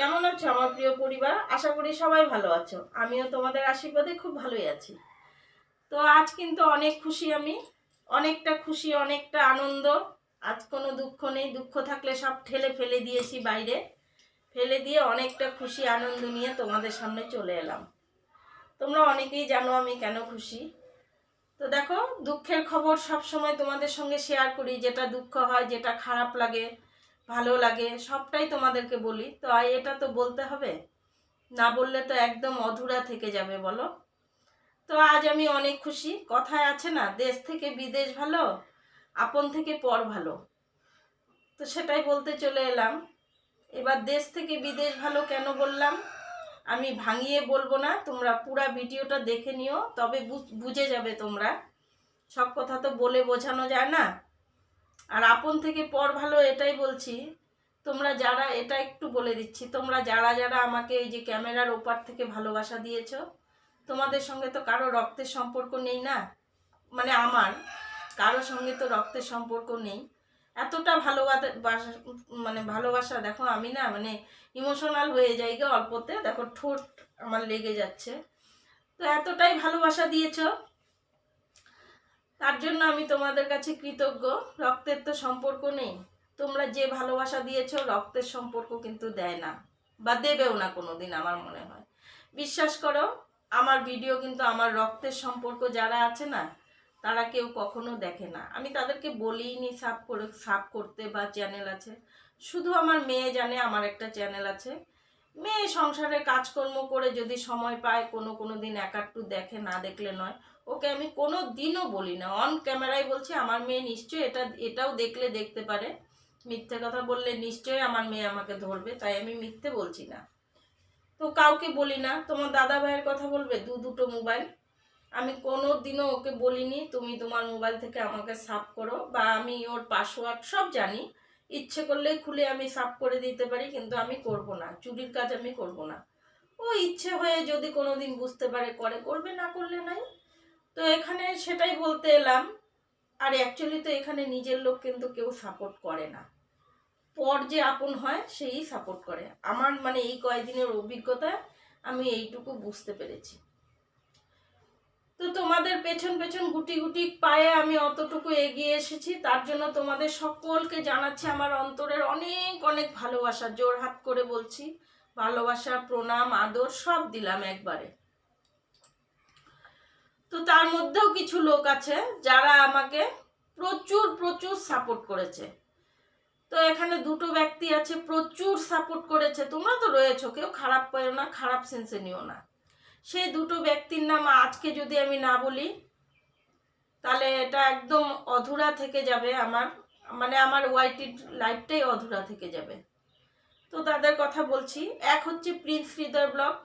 কেমন আছো আমার প্রিয় পরিবার? আশা করি সবাই ভালো আছো। আমিও তোমাদের আশীর্বাদে খুব ভালোই আছি। তো আজ কিন্তু অনেক খুশি আমি, অনেকটা খুশি, অনেকটা আনন্দ। আজ কোনো দুঃখ নেই, দুঃখ থাকলে সব ঠেলে ফেলে দিয়েছি বাইরে। ফেলে দিয়ে অনেকটা খুশি, আনন্দ নিয়ে তোমাদের সামনে চলে এলাম। তোমরা অনেকেই জানো আমি কেন খুশি। তো দেখো, দুঃখের খবর সব সময় তোমাদের সঙ্গে শেয়ার করি, যেটা দুঃখ হয়, যেটা খারাপ লাগে। ভালো লাগে, সবটাই তোমাদেরকে বলি। তো এটা তো বলতে হবে? না বললে তো একদম অধুরা থেকে যাবে, বলো? তো আজ আমি অনেক খুশি। কথায় আছে না, দেশ থেকে বিদেশ ভালো, আপন থেকে পর ভালো। তো সেটাই বলতে চলে এলাম। এবার দেশ থেকে বিদেশ ভালো কেন বললাম? আমি ভাঙিয়ে বলব না, তোমরা পুরা ভিডিওটা দেখে নিও, তবে বুঝে যাবে তোমরা। সব কথা তো বলে বোঝানো যায় না। আর আপন থেকে পর ভালো এটাই বলছি, তোমরা যারা, এটা একটু বলে দিচ্ছি, তোমরা যারা যারা আমাকে এই যে ক্যামেরার ওপার থেকে ভালোবাসা দিয়েছ, তোমাদের সঙ্গে তো কারও রক্তের সম্পর্ক নেই না? মানে আমার, কারও সঙ্গে তো রক্তের সম্পর্ক নেই। এতটা ভালোবাসা মানে ভালোবাসা, দেখো আমি না মানে ইমোশনাল হয়ে যাই গে অল্পতে, দেখো ঠোঁট আমার লেগে যাচ্ছে। তো এতটাই ভালোবাসা দিয়েছ তার জন্য আমি তোমাদের কাছে কৃতজ্ঞ। রক্তের তো সম্পর্ক নেই। তোমরা যে ভালোবাসা দিয়েছ, রক্তের সম্পর্ক কিন্তু দেয় না বা দেবেও না কোনোদিন আমার মনে হয়। বিশ্বাস করো, আমার ভিডিও কিন্তু আমার রক্তের সম্পর্ক যারা আছে না, তারা কেউ কখনো দেখে না। আমি তাদেরকে বলিনি সাব করে সাব করতে বা চ্যানেল আছে। শুধু আমার মেয়ে জানে, আমার একটা চ্যানেল আছে। মেয়ে সংসারে কাজকর্ম করে যদি সময় পায়, কোনো কোনো দিন একাট্টু দেখে, না দেখলে নয়। ওকে আমি কোনো দিনও বলি না। অন ক্যামেরায় বলছি, আমার মেয়ে নিশ্চয়ই এটা, এটাও দেখলে দেখতে পারে। মিথ্যে কথা বললে নিশ্চয়ই আমার মেয়ে আমাকে ধরবে, তাই আমি মিথ্যে বলছি না। তো কাউকে বলি না, তোমার দাদা ভাইয়ের কথা বলবে, দু দুটো মোবাইল। আমি কোনো দিনও ওকে বলিনি, তুমি তোমার মোবাইল থেকে আমাকে সাফ করো, বা আমি ওর পাসওয়ার্ড সব জানি। ইচ্ছে করলেই খুলে আমি সাফ করে দিতে পারি, কিন্তু আমি করব না, চুরির কাজ আমি করব না। ও ইচ্ছে হয়ে যদি কোনো দিন বুঝতে পারে, করে, করবে, না করলে নাই। তো এখানে সেটাই বলতে এলাম। আর অ্যাকচুয়ালি তো এখানে নিজের লোক কিন্তু কেউ সাপোর্ট করে না। পর যে আপন হয়, সেই সাপোর্ট করে। আমার মানে এই কয়েকদিনের অভিজ্ঞতা, আমি এইটুকু বুঝতে পেরেছি। তো তোমাদের পেছন পেছন গুটি গুটি পায়ে আমি অতটুকু এগিয়ে এসেছি। তার জন্য তোমাদের সকলকে জানাচ্ছি আমার অন্তরের অনেক অনেক ভালোবাসা। জোর হাত করে বলছি। ভালোবাসা, প্রণাম, আদর সব দিলাম একবারে। তো তার মধ্যেও কিছু লোক আছে যারা আমাকে প্রচুর প্রচুর সাপোর্ট করেছে। তো এখানে দুটো ব্যক্তি আছে, প্রচুর সাপোর্ট করেছে। তোমরা তো রয়েছো, কেউ খারাপ পেও না, খারাপ সেন্সে নিও না। সেই দুটো ব্যক্তির নাম আজকে যদি আমি না বলি, তাহলে এটা একদম অধুরা থেকে যাবে আমার মানে আমার ওয়াইটির লাইফটাই অধুরা থেকে যাবে। তো তাদের কথা বলছি। এক হচ্ছে প্রিন্স হৃদয় ব্লক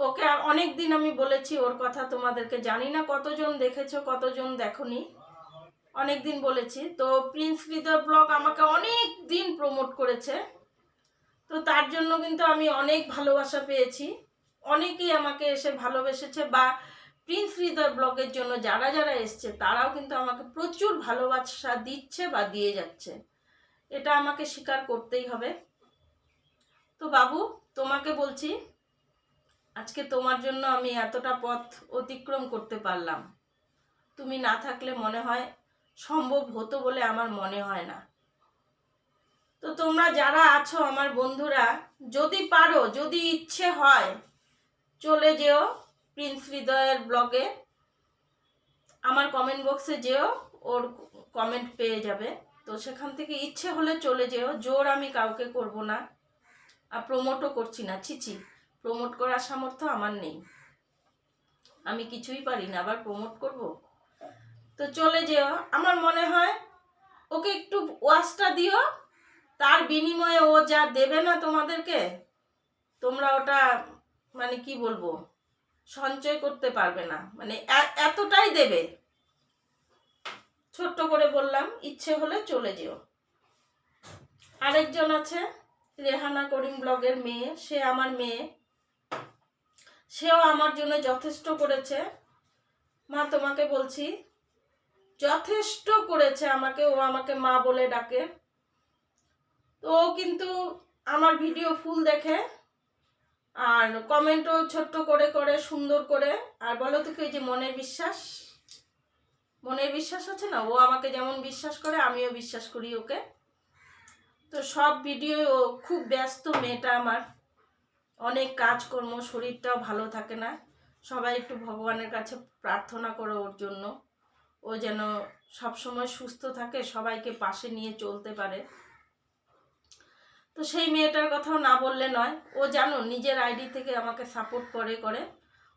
ওকে অনেক দিন আমি বলেছি, ওর কথা তোমাদেরকে জানি না কতজন দেখেছ, কতজন দেখনি। অনেক দিন বলেছি। তো প্রিন্স হৃদয় ব্লগ আমাকে অনেক দিন প্রমোট করেছে। তো তার জন্য কিন্তু আমি অনেক ভালোবাসা পেয়েছি। অনেকেই আমাকে এসে ভালোবেসেছে বা প্রিন্স হৃদয় ব্লগের জন্য যারা যারা এসছে, তারাও কিন্তু আমাকে প্রচুর ভালোবাসা দিচ্ছে বা দিয়ে যাচ্ছে। এটা আমাকে স্বীকার করতেই হবে। তো বাবু, তোমাকে বলছি আজকে তোমার জন্য আমি এতটা পথ অতিক্রম করতে পারলাম। তুমি না থাকলে মনে হয় সম্ভব হতো বলে আমার মনে হয় না। তো তোমরা যারা আছো, আমার বন্ধুরা, যদি পারো, যদি ইচ্ছে হয়, চলে যেও প্রিন্স হৃদয়ের ব্লগে আমার কমেন্ট বক্সে যেও, ওর কমেন্ট পেয়ে যাবে। তো সেখান থেকে ইচ্ছে হলে চলে যেও, জোর আমি কাউকে করব না। আর প্রমোটও করছি না ছিছি প্রমোট করার সামর্থ্য আমার নেই। আমি কিছুই পারি না, আবার প্রমোট করব? তো চলে যেও। আমার মনে হয় ওকে একটু ওয়াশটা দিও, তার বিনিময়ে ও যা দেবে না তোমাদেরকে, তোমরা ওটা মানে কি বলব, সঞ্চয় করতে পারবে না। মানে এতটাই দেবে। ছোট্ট করে বললাম, ইচ্ছে হলে চলে যেও। আরেকজন আছে, রেহানা করিম ব্লগের মেয়ে, সে আমার মেয়ে। সেও আমার জন্য যথেষ্ট করেছে। মা, তোমাকে বলছি, যথেষ্ট করেছে আমাকে, ও আমাকে মা বলে ডাকে। তো ও কিন্তু আমার ভিডিও ফুল দেখে, আর কমেন্টও ছোট্ট করে করে, সুন্দর করে। আর বলো তো কি, ওই যে মনের বিশ্বাস? মনের বিশ্বাস আছে না? ও আমাকে যেমন বিশ্বাস করে, আমিও বিশ্বাস করি ওকে। তো সব ভিডিও খুব ব্যস্ত মেয়েটা আমার। অনেক কাজকর্ম, শরীরটাও ভালো থাকে না। সবাই একটু ভগবানের কাছে প্রার্থনা করো ওর জন্য। ও যেন সবসময় সুস্থ থাকে, সবাইকে পাশে নিয়ে চলতে পারে। তো সেই মেয়েটার কথাও না বললে নয়। ও জানো, নিজের আইডি থেকে আমাকে সাপোর্ট করে করে।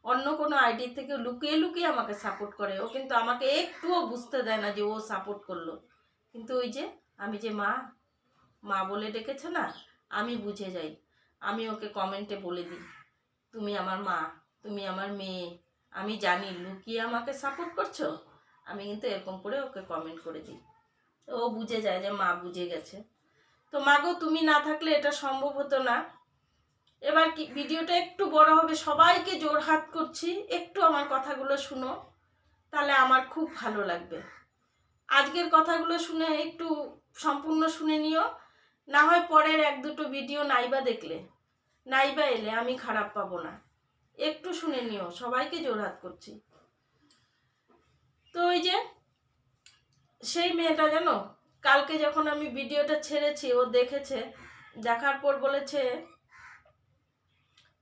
অন্য কোনো আইডি থেকে লুকিয়ে লুকিয়ে আমাকে সাপোর্ট করে। ও কিন্তু আমাকে একটুও বুঝতে দেয় না যে ও সাপোর্ট করল। কিন্তু ওই যে, আমি যে মা মা বলে ডেকেছে না, আমি বুঝে যাই। আমি ওকে কমেন্টে বলে দিই, তুমি আমার মা, তুমি আমার মেয়ে, আমি জানি লুকিয়ে আমাকে সাপোর্ট করছ? আমি কিন্তু এরকম করে ওকে কমেন্ট করে দিই। ও বুঝে যায় যে মা বুঝে গেছে। তো মাগো তুমি না থাকলে এটা সম্ভব হতো না। এবার কি, ভিডিওটা একটু বড় হবে, সবাইকে জোর হাত করছি, একটু আমার কথাগুলো শুনো, তাহলে আমার খুব ভালো লাগবে। আজকের কথাগুলো শুনে একটু সম্পূর্ণ শুনে নিও, না হয় পরের এক দুটো ভিডিও নাইবা দেখলে। নাইবা এলে আমি খারাপ পাবো না। একটু শুনে নিও, সবাইকে জোরহাত করছি। তো ওই যে, সেই মেয়েটা জানো কালকে যখন আমি ভিডিওটা ছেড়েছি, ও দেখেছে, দেখার পর বলেছে,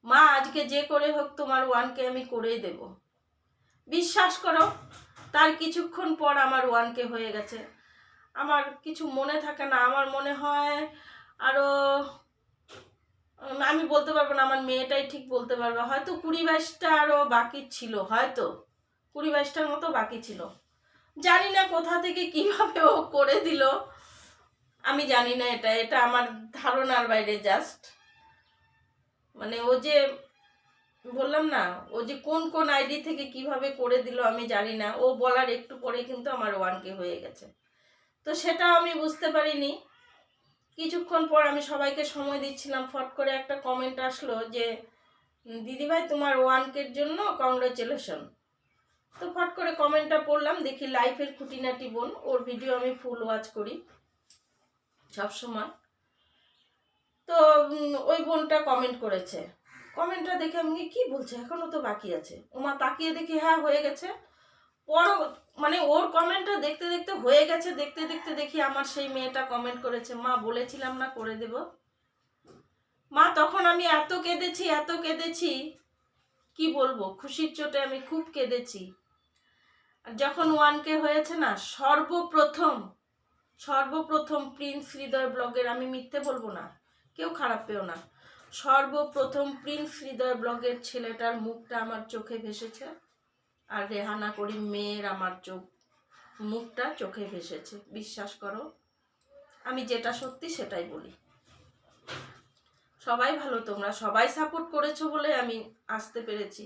মা, আজকে যে করে হোক তোমার ওয়ানকে আমি করেই দেব। বিশ্বাস করো, তার কিছুক্ষণ পর আমার ওয়ানকে হয়ে গেছে। আমার কিছু মনে থাকে না, আমার মনে হয় আরও আমি বলতে পারব না, আমার মেয়েটাই ঠিক বলতে পারবে। হয়তো কুড়ি বাইশটা আরও বাকি ছিল, হয়তো। কুড়ি বাইশটার মতো বাকি ছিল। জানি না কোথা থেকে কীভাবে ও করে দিল। আমি জানি না এটা এটা আমার ধারণার বাইরে জাস্ট মানে ও যে, বললাম না, ও যে কোন কোন আইডি থেকে কীভাবে করে দিল আমি জানি না। ও বলার একটু পরে কিন্তু আমার ওয়ানকে হয়ে গেছে। তো সেটাও আমি বুঝতে পারিনি। কিছুক্ষণ পর আমি সবাইকে সময় দিচ্ছিলাম, ফট করে একটা কমেন্ট আসলো যে, দিদিভাই তোমার ওয়ানকের জন্য কংগ্রেচুলেশন তো ফট করে কমেন্টটা পড়লাম, দেখি লাইফের খুঁটিনাটি বোন, ওর ভিডিও আমি ফুল ওয়াচ করি, সবসময়। তো ওই বোনটা কমেন্ট করেছে। কমেন্টটা দেখে আমি কি বলছে? এখনও তো বাকি আছে। ওমা তাকিয়ে দেখি হ্যাঁ হয়ে গেছে। পর মানে ওর কমেন্টটা দেখতে দেখতে হয়ে গেছে, দেখতে দেখতে দেখি আমার সেই মেয়েটা কমেন্ট করেছে, মা, বলেছিলাম না করে দেব। মা, তখন আমি এত কেঁদেছি এত কেঁদেছি, কি বলব, খুশির চোটে আমি খুব কেঁদেছি। যখন ওয়ানকে হয়েছে না, সর্বপ্রথম সর্বপ্রথম প্রিন্স হৃদয় ব্লগের আমি মিথ্যে বলব না, কেউ খারাপ পেও না, সর্বপ্রথম প্রিন্স হৃদয় ব্লগের ছেলেটার মুখটা আমার চোখে ভেসেছে। আর রেহানা করি মেয়ের আমার চোখ, মুখটা চোখে ভেসেছে। বিশ্বাস করো, আমি যেটা সত্যি সেটাই বলি। সবাই ভালো, তোমরা সবাই সাপোর্ট করেছ বলে আমি আসতে পেরেছি।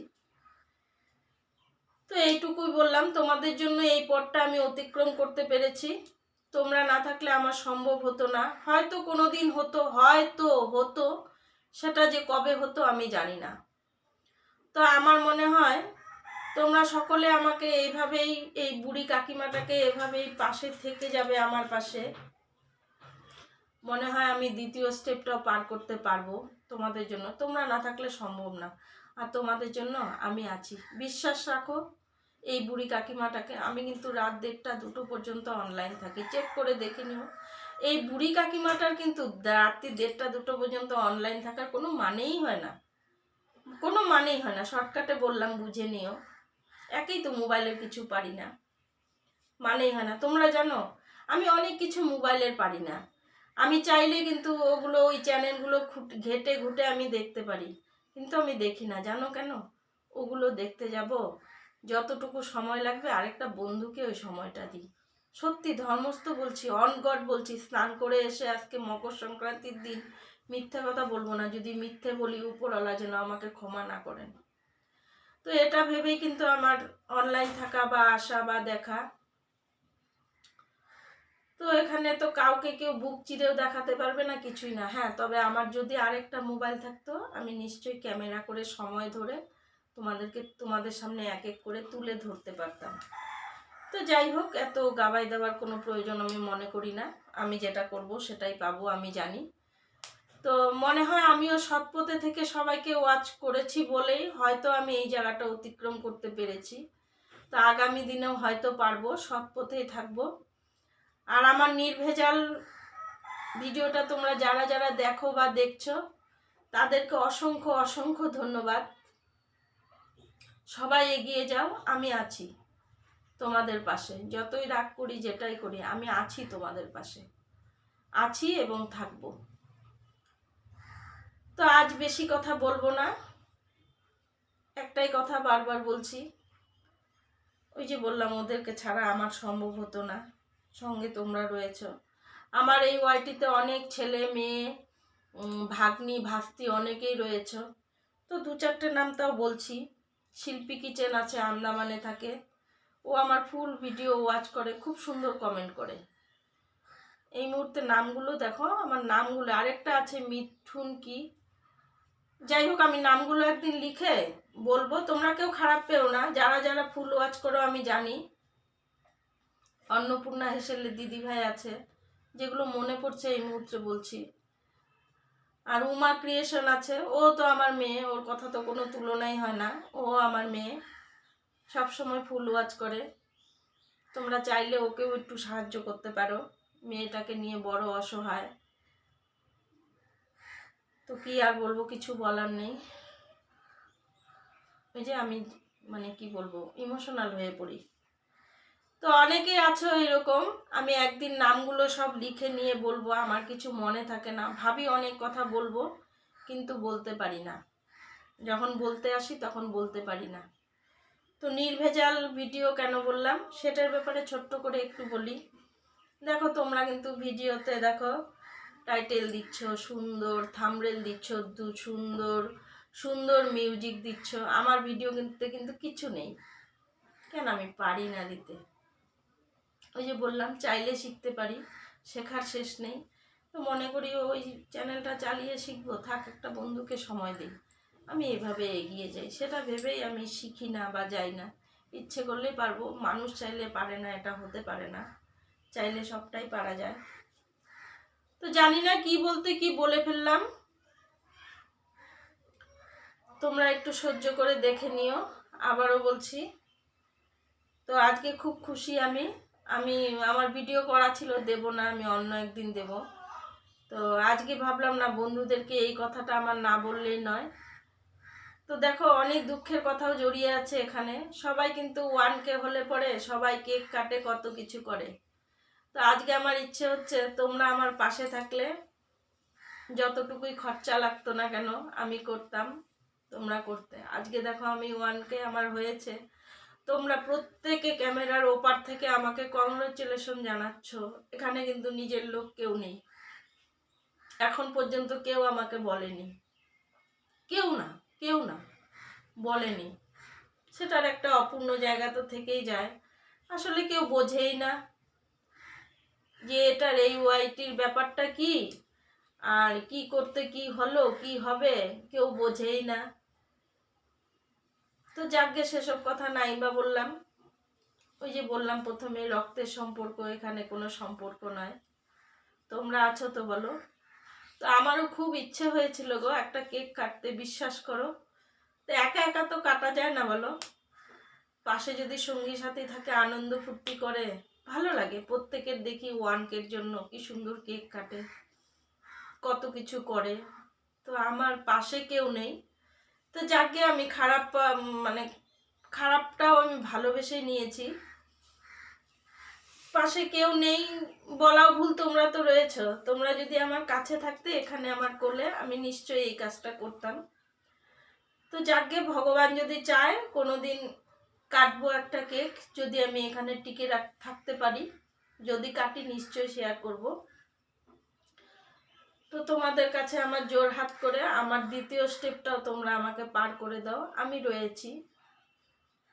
তো এইটুকুই বললাম, তোমাদের জন্য এই পথটা আমি অতিক্রম করতে পেরেছি। তোমরা না থাকলে আমার সম্ভব হতো না। হয়তো কোনো দিন হতো, হয়তো হতো, সেটা যে কবে হতো আমি জানি না। তো আমার মনে হয় তোমরা সকলে আমাকে এইভাবেই, এই বুড়ি কাকিমাটাকে এভাবেই পাশে থেকে যাবে আমার পাশে। মনে হয় আমি দ্বিতীয় স্টেপটাও পার করতে পারব তোমাদের জন্য। তোমরা না থাকলে সম্ভব না। আর তোমাদের জন্য আমি আছি। বিশ্বাস রাখো, এই বুড়ি কাকিমাটাকে। আমি কিন্তু রাত দেড়টা, দুটো পর্যন্ত অনলাইন থাকি। চেক করে দেখে নিও। এই বুড়ি কাকিমাটার কিন্তু রাত্রি দেড়টা, দুটো পর্যন্ত অনলাইন থাকার কোনো মানেই হয় না। কোনো মানেই হয় না। শর্টকাটে বললাম, বুঝে নিও। একেই তো মোবাইলের কিছু পারি না। মানেই হয় না। তোমরা জানো, আমি অনেক কিছু মোবাইলের পারি না। আমি চাইলে কিন্তু ওগুলো, ওই চ্যানেলগুলো খুট- ঘেটে ঘুটে আমি দেখতে পারি। কিন্তু আমি দেখি না। জানো কেন? ওগুলো দেখতে যাব, যতটুকু সময় লাগবে, আরেকটা বন্ধুকে ওই সময়টা দিই। সত্যি, ধর্মস্থ বলছি অনগড বলছি, স্নান করে এসে আজকে মকর সংক্রান্তির দিন, মিথ্যে কথা বলব না। যদি মিথ্যে বলি, উপরওয়ালা যেন আমাকে ক্ষমা না করেন। তো এটা ভেবেই কিন্তু আমার অনলাইন থাকা বা আসা বা দেখা। তো এখানে তো কাউকে কেউ বুক চিরেও দেখাতে পারবে না, কিছুই না। হ্যাঁ তবে আমার যদি আরেকটা মোবাইল থাকতো, আমি নিশ্চয়ই ক্যামেরা করে সময় ধরে তোমাদেরকে, তোমাদের সামনে এক এক করে তুলে ধরতে পারতাম। তো যাই হোক, এত গাবাই দেওয়ার কোনো প্রয়োজন আমি মনে করি না। আমি যেটা করব সেটাই পাবো, আমি জানি। তো মনে হয় আমিও সৎ পথে থেকে সবাইকে ওয়াচ করেছি বলেই হয়তো আমি এই জায়গাটা অতিক্রম করতে পেরেছি। তো আগামী দিনেও হয়তো পারব, সৎ পথেই থাকব। আর আমার নির্ভেজাল ভিডিওটা তোমরা যারা যারা দেখো বা দেখছ, তাদেরকে অসংখ্য অসংখ্য ধন্যবাদ। সবাই এগিয়ে যাও, আমি আছি তোমাদের পাশে। যতই রাগ করি, যেটাই করি, আমি আছি তোমাদের পাশে। আছি এবং থাকব। তো আজ বেশি কথা বলব না। একটাই কথা বারবার বলছি। ওই যে বললাম, ওদেরকে ছাড়া আমার সম্ভব হতো না। সঙ্গে তোমরা রয়েছো। আমার এই ওয়াইটিতে অনেক ছেলে, মেয়ে ভাগ্নি, ভাস্তি অনেকেই রয়েছে। তো দু চারটে নাম তাও বলছি। শিল্পী কিচেন আছে, আন্দামানে থাকে। ও আমার ফুল ভিডিও ওয়াচ করে, খুব সুন্দর কমেন্ট করে। এই মুহূর্তে নামগুলো দেখো। আমার নামগুলো আরেকটা আছে মিঠুন কি? যাই হোক, আমি নামগুলো একদিন লিখে বলব। তোমরা কেউ খারাপ পেও না। যারা যারা ফুল ওয়াচ করো, আমি জানি। অন্নপূর্ণা হেসেলে দিদি ভাই আছে, যেগুলো মনে পড়ছে এই মুহূর্তে বলছি। আর উমা ক্রিয়েশন আছে। ও তো আমার মেয়ে, ওর কথা তো কোনো তুলনাই হয় না। ও আমার মেয়ে, সব সময় ফুল ওয়াচ করে। তোমরা চাইলে ওকেও একটু সাহায্য করতে পারো। মেয়েটাকে নিয়ে বড় অসহায়। তো কি আর বলব, কিছু বলার নেই। ওই যে আমি মানে কি বলব ইমোশনাল হয়ে পড়ি। তো অনেকেই আছো এরকম, আমি একদিন নামগুলো সব লিখে নিয়ে বলব, আমার কিছু মনে থাকে না। ভাবি অনেক কথা বলব, কিন্তু বলতে পারি না। যখন বলতে আসি, তখন বলতে পারি না। তো নির্ভেজাল ভিডিও কেন বললাম, সেটার ব্যাপারে ছোট্ট করে একটু বলি। দেখো, তোমরা কিন্তু ভিডিওতে দেখো টাইটেল দিচ্ছ, সুন্দর থামরেল দিচ্ছ, দু সুন্দর সুন্দর মিউজিক দিচ্ছ। আমার ভিডিও কিন্তু কিন্তু কিছু নেই। কেন আমি পারি না দিতে? ওই যে বললাম, চাইলে শিখতে পারি, শেখার শেষ নেই। তো মনে করি ওই চ্যানেলটা চালিয়ে শিখব। থাক, একটা বন্ধুকে সময় দিই। আমি এভাবে এগিয়ে যাই। সেটা ভেবেই আমি শিখি না বা যাই না। ইচ্ছে করলেই পারব। মানুষ চাইলে পারে না, এটা হতে পারে না। চাইলে সবটাই পারা যায়। তো জানি না কি বলতে কি বলে ফেললাম। তোমরা একটু সহ্য করে দেখে নিও, আবারও বলছি। তো আজকে খুব খুশি আমি। আমি, আমার ভিডিও করা ছিল, দেব না, আমি অন্য একদিন দেব। তো আজকে ভাবলাম না বন্ধুদেরকে এই কথাটা আমার না বললেই নয়। তো দেখো, অনেক দুঃখের কথাও জড়িয়ে আছে এখানে। সবাই কিন্তু ওয়ান কে হলে পরে সবাই কেক কাটে, কত কিছু করে। তো আজকে আমার ইচ্ছে হচ্ছে তোমরা আমার পাশে থাকলে যতটুকুই খরচা লাগতো না কেন আমি করতাম, তোমরা করতে। আজকে দেখো আমি ওয়ানকে আমার হয়েছে। তোমরা প্রত্যেকে ক্যামেরার ওপার থেকে আমাকে কংগ্রেচুলেশন জানাচ্ছ। এখানে কিন্তু নিজের লোক কেউ নেই। এখন পর্যন্ত কেউ আমাকে বলেনি। কেউ না কেউ না, বলেনি। সেটার একটা অপূর্ণ জায়গা তো থেকেই যায়। আসলে কেউ বোঝেই না। যে এটার এই ওয়াইটির ব্যাপারটা কি? আর কি করতে কি হলো, কি হবে? কেউ বোঝেই না। তো যাকে সেসব কথা নাই বা বললাম। ওই যে বললাম প্রথমে, রক্তের সম্পর্ক এখানে কোনো সম্পর্ক নয়। তোমরা আছো তো বলো। তো আমারও খুব ইচ্ছে হয়েছিল গো একটা কেক কাটতে, বিশ্বাস করো। তো একা একা তো কাটা যায় না বলো। পাশে যদি সঙ্গী সাথী থাকে, আনন্দ ফুর্তি করে। ভালো লাগে। প্রত্যেকের দেখি ওয়ান কের জন্য কি সুন্দর কেক কাটে, কত কিছু করে। তো আমার পাশে কেউ নেই। তো যাকে আমি খারাপ মানে খারাপটাও আমি ভালোবেসে নিয়েছি। পাশে কেউ নেই বলাও ভুল, তোমরা তো রয়েছ। তোমরা যদি আমার কাছে থাকতে এখানে আমার করলে আমি নিশ্চয়ই এই কাজটা করতাম। তো যাকে ভগবান যদি চায়, কোনোদিন কাটবো একটা কেক, যদি আমি এখানে টিকে থাকতে পারি। যদি কাটি, নিশ্চয়ই শেয়ার করব। তো তোমাদের কাছে আমার জোর হাত করে, আমার দ্বিতীয় স্টেপটাও তোমরা আমাকে পার করে দাও। আমি রয়েছি।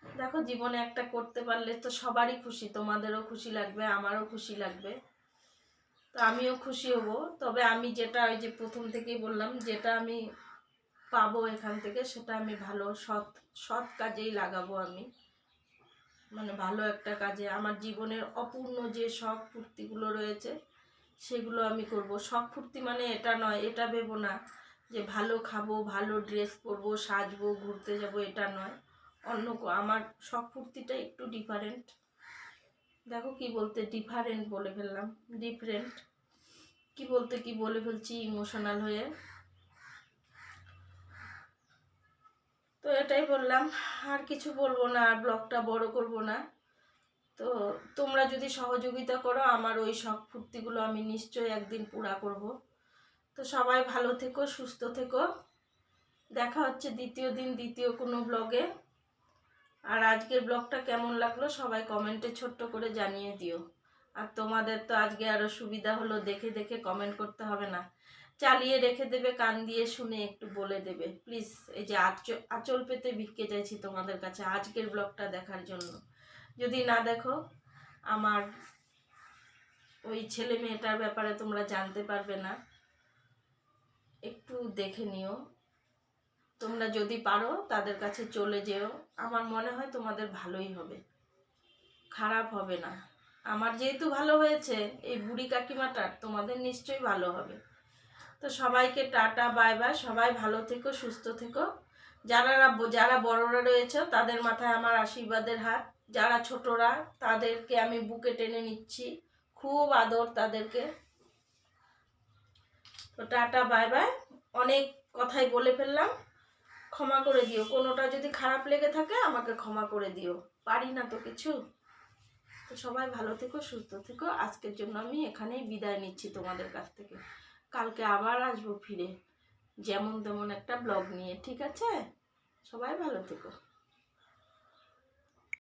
দেখো, জীবনে একটা করতে পারলে তো সবারই খুশি, তোমাদেরও খুশি লাগবে, আমারও খুশি লাগবে। তো আমিও খুশি হব। তবে আমি যেটা ওই যে প্রথম থেকেই বললাম, যেটা আমি পাবো এখান থেকে, সেটা আমি ভালো, সৎ সৎ কাজেই লাগাবো আমি। মানে ভালো একটা কাজে। আমার জীবনের অপূর্ণ যে শখ ফুর্তিগুলো রয়েছে, সেগুলো আমি করব। শখ ফুর্তি মানে এটা নয়, এটা ভেবো না যে ভালো খাব, ভালো ড্রেস পরবো, সাজবো, ঘুরতে যাব, এটা নয়। অন্য আমার শখ ফুর্তিটা একটু ডিফারেন্ট দেখো কি বলতে ডিফারেন্ট বলে ফেললাম ডিফারেন্ট কি বলতে কি বলে ফেলছি ইমোশনাল হয়ে? তো এটাই বললাম, আর কিছু বলব না, আর ব্লগটা বড় করব না। তো তোমরা যদি সহযোগিতা করো, আমার ওই শখ ফুর্তিগুলো আমি নিশ্চয়ই একদিন পুরা করব। তো সবাই ভালো থেকো, সুস্থ থেকো। দেখা হচ্ছে দ্বিতীয় দিন, দ্বিতীয় কোনো ব্লগে। আর আজকের ব্লগটা কেমন লাগল, সবাই কমেন্টে ছোট্ট করে জানিয়ে দিও। আর তোমাদের তো আজকে আরও সুবিধা হলো, দেখে দেখে কমেন্ট করতে হবে না। চালিয়ে রেখে দেবে, কান দিয়ে শুনে একটু বলে দেবে। প্লিজ এই যে আচল পেতে ভিক্ষে চাইছি তোমাদের কাছে আজকের ব্লগটা দেখার জন্য। যদি না দেখো, আমার ওই ছেলে মেয়েটার ব্যাপারে তোমরা জানতে পারবে না। একটু দেখে নিও। তোমরা যদি পারো, তাদের কাছে চলে যেও। আমার মনে হয় তোমাদের ভালোই হবে। খারাপ হবে না। আমার যেহেতু ভালো হয়েছে, এই বুড়ি কাকিমাটার তোমাদের নিশ্চয়ই ভালো হবে। তো সবাইকে টাটা, বাই বাই। সবাই ভালো থেকো, সুস্থ থেকো। যারা যারা বড়রা রয়েছে, তাদের মাথায় আমার আশীর্বাদের হাত। যারা ছোটরা, তাদেরকে আমি বুকে টেনে নিচ্ছি। খুব আদর তাদেরকে। তো টাটা, বাই বাই। অনেক কথাই বলে ফেললাম। ক্ষমা করে দিও। কোনোটা যদি খারাপ লেগে থাকে, আমাকে ক্ষমা করে দিও। পারি না তো কিছু। তো সবাই ভালো থেকো, সুস্থ থেকো। আজকের জন্য আমি এখানেই বিদায় নিচ্ছি তোমাদের কাছ থেকে। কালকে আবার আসব ফিরে। যেমন তেমন একটা ব্লগ নিয়ে ঠিক আছে? সবাই ভালো থেকো।